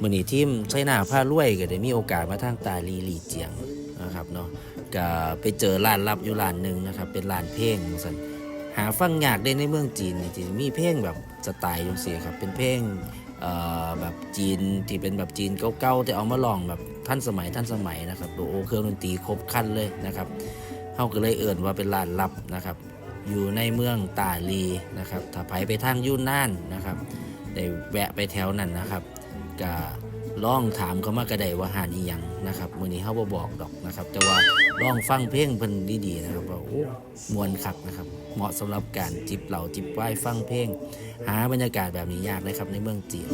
มื่อนี้ทีมใช้หน้าผ้ารวยก็ได้มีโอกาสมาทางตาลีหลีเจียงนะครับเนาะก็ไปเจอร้านลับอยู่ร้านหนึ่งนะครับ เป็นร้านเพลงสันหาฟังยากได้ในเมืองจีนนี่ที่มีเพลงแบบสไตล์จังซี่ครับ เป็นเพลงเอ่อแบบจีนที่เป็นแบบจีนเก่าๆแต่เอามาลองแบบท่านสมัยท่านสมัยนะครับโดโอเครื่องดนตรีครบคันเลยนะครับเฮาก็เลยเอิ่นว่าเป็นร้านลับนะครับ อยู่ในเมืองตาลีนะครับถ้าไปไปทางยูนน่านนะครับได้แวะไปแถวนั้นนะครับก็ล่องถามเขามากระไดว่าหานอีหยังนะครับมือนี้เฮาบ่บอกดอกนะครับ แต่ว่าล่องฟังเพลงเพิ่นดีๆนะครับว่าโอ้มวนคักนะครับ เหมาะสำหรับการจิบเหล้าจิบไวน์ฟังเพลง หาบรรยากาศแบบนี้ยากเลยครับในเมืองจีน